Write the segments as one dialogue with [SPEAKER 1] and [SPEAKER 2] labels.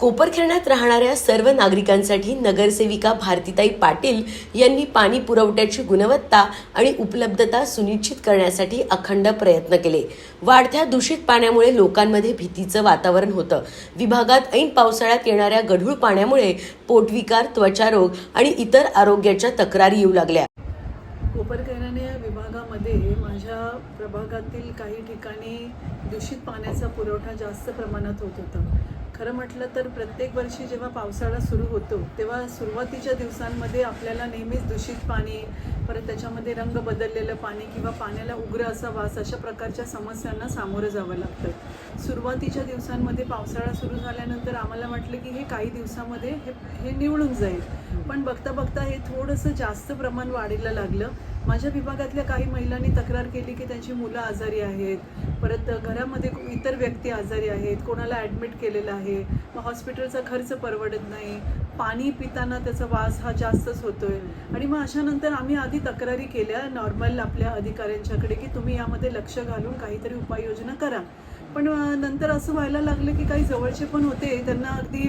[SPEAKER 1] कोपरखेरण्यात राहणाऱ्या सर्व नागरिकांसाठी नगरसेविका भारतीताई पाटील यांनी पाणी पुरवठ्याची गुणवत्ता आणि उपलब्धता सुनिश्चित करण्यासाठी अखंड प्रयत्न केले. वाढत्या दूषित पाण्यामुळे लोकांमध्ये भीतीचं वातावरण होतं. विभागात ऐन पावसाळ्यात येणाऱ्या गढूळ पाण्यामुळे पोटविकार त्वचारोग आणि इतर आरोग्याच्या तक्रारी येऊ लागल्या.
[SPEAKER 2] कोपरखैरणे या विभागामध्ये माझ्या प्रभागातील काही ठिकाणी दूषित पाण्याचा पुरवठा जास्त प्रमाणात होत होता. खरं म्हटलं तर प्रत्येक वर्षी जेव्हा पावसाळा सुरू होतो तेव्हा सुरुवातीच्या दिवसांमध्ये आपल्याला नेहमीच दूषित पाणी परत त्याच्यामध्ये रंग बदललेलं पाणी किंवा पाण्याला उग्र असा वास अशा प्रकारच्या समस्यांना सामोरं जावं लागतं. सुरुवातीच्या दिवसांमध्ये पावसाळा सुरू झाल्यानंतर आम्हाला वाटलं की हे काही दिवसामध्ये हे हे निवडून जाईल. पण बघता बघता हे थोडंसं जास्त प्रमाण वाढीला लागलं. माझ्या विभागातल्या काही महिलांनी तक्रार केली की त्यांची मुलं आजारी आहेत. परत घरामध्ये इतर व्यक्ती आजारी आहेत. कोणाला ॲडमिट केलेलं आहे. मग हॉस्पिटलचा खर्च परवडत नाही. पाणी पिताना त्याचा वास हा जास्तच होतोय. आणि मग अशानंतर आम्ही आधी तक्रारी केल्या नॉर्मल आपल्या अधिकाऱ्यांच्याकडे की तुम्ही यामध्ये लक्ष घालून काहीतरी उपाययोजना करा. पण नंतर असं व्हायला लागलं की काही जवळचे पण होते. त्यांना अगदी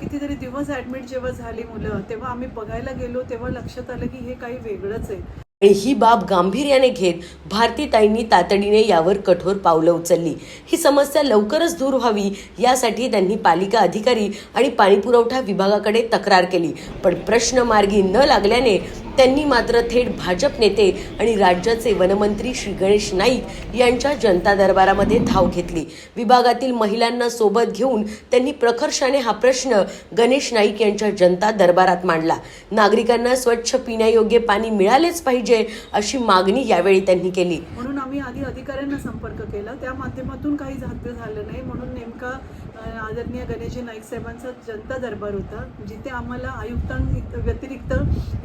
[SPEAKER 2] कितीतरी दिवस ॲडमिट जेव्हा झाली मुलं तेव्हा आम्ही बघायला गेलो तेव्हा लक्षात आलं की हे काही वेगळंच आहे.
[SPEAKER 1] आणि ही बाब गांभीर्याने घेत भारतीताईंनी तातडीने यावर कठोर पावलं उचलली. ही समस्या लवकरच दूर व्हावी यासाठी त्यांनी पालिका अधिकारी आणि पाणीपुरवठा विभागाकडे तक्रार केली. पण प्रश्न मार्गी न लागल्याने त्यांनी मात्र थेट भाजप नेते आणि राज्याचे वनमंत्री श्री गणेश नाईक यांच्या जनता दरबारामध्ये धाव घेतली. विभागातील महिलांना सोबत घेऊन त्यांनी प्रखर्षाने हा प्रश्न गणेश नाईक यांच्या जनता दरबारात मांडला. नागरिकांना स्वच्छ पिण्यायोग्य पाणी मिळालेच पाहिजे अशी मागणी यावेळी त्यांनी केली.
[SPEAKER 2] म्हणून आम्ही आधी अधिकाऱ्यांना संपर्क केला. त्या माध्यमातून काही झालं झालं नाही. म्हणून नेमका आदरणीय गणेशजी नाईक साहेबांचा जनता दरबार होता जिथे आम्हाला आयुक्तां व्यतिरिक्त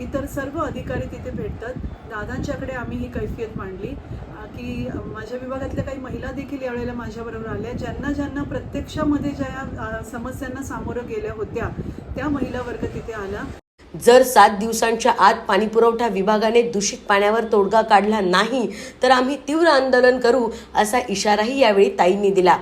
[SPEAKER 2] इतर सर्व अधिकारी तिथे भेटतात. दादांच्याकडे आम्ही ही कैफियत मांडली. की माझ्या विभागातल्या काही महिला देखील यावेळेला माझ्याबरोबर आल्या. ज्यांना ज्यांना प्रत्यक्षामध्ये ज्या समस्यांना सामोरं गेल्या होत्या त्या महिला वर्ग तिथे आला.
[SPEAKER 1] जर सात दिवसांच्या आत पाणीपुरवठा विभागाने दूषित पाण्यावर तोडगा काढला नाही तर आम्ही तीव्र आंदोलन करू असा इशाराही यावेळी ताईंनी दिला.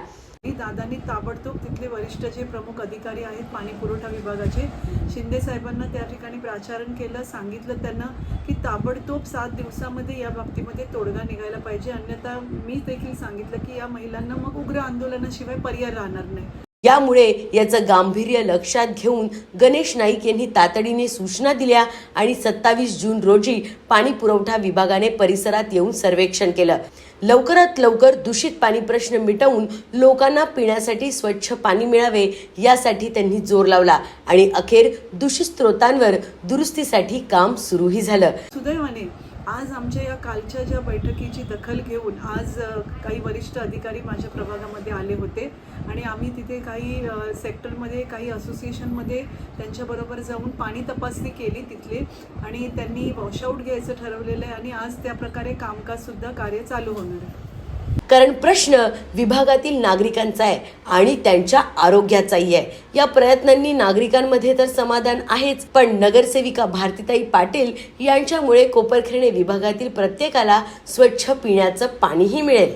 [SPEAKER 2] दादांनी ताबडतोब तिथले वरिष्ठ जे प्रमुख अधिकारी आहेत पाणी पुरवठा विभागाचे शिंदे साहेबांना त्या ठिकाणी प्राचारण केलं सांगितलं त्यांना की ताबडतोब सात दिवसामध्ये या बाबतीमध्ये तोडगा निघायला पाहिजे. अन्यथा मी देखील सांगितलं की या महिलांना मग उग्र आंदोलनाशिवाय पर्याय राहणार नाही.
[SPEAKER 1] यामुळे याचं गांभीर्य लक्षात घेऊन गणेश नाईक यांनी तातडीने सूचना दिल्या आणि सत्तावीस जून रोजी पाणी पुरवठा विभागाने परिसरात येऊन सर्वेक्षण केलं. लवकरात लवकर दूषित पाणी प्रश्न मिटवून लोकांना पिण्यासाठी स्वच्छ पाणी मिळावे यासाठी त्यांनी जोर लावला आणि अखेर दूषित स्रोतांवर दुरुस्तीसाठी काम सुरूही झालं.
[SPEAKER 2] सुदैवाने आज आमच्या या कालच्या ज्या बैठकीची दखल घेऊन आज काही वरिष्ठ अधिकारी माझ्या प्रभागामध्ये आले होते. आणि आम्ही तिथे काही सेक्टरमध्ये काही असोसिएशनमध्ये त्यांच्याबरोबर जाऊन पाणी तपासणी केली तिथले. आणि त्यांनी वॉशआउट घ्यायचं ठरवलेलं आहे आणि आज त्या प्रकारे कामकाजसुद्धा कार्य चालू होणार आहे.
[SPEAKER 1] कारण प्रश्न विभागातील नागरिकांचा आहे आणि त्यांच्या आरोग्याचाही आहे. या प्रयत्नांनी नागरिकांमध्ये तर समाधान आहेच पण नगरसेविका भारतीताई पाटील यांच्यामुळे कोपरखेरणे विभागातील प्रत्येकाला स्वच्छ पिण्याचं पाणीही मिळेल.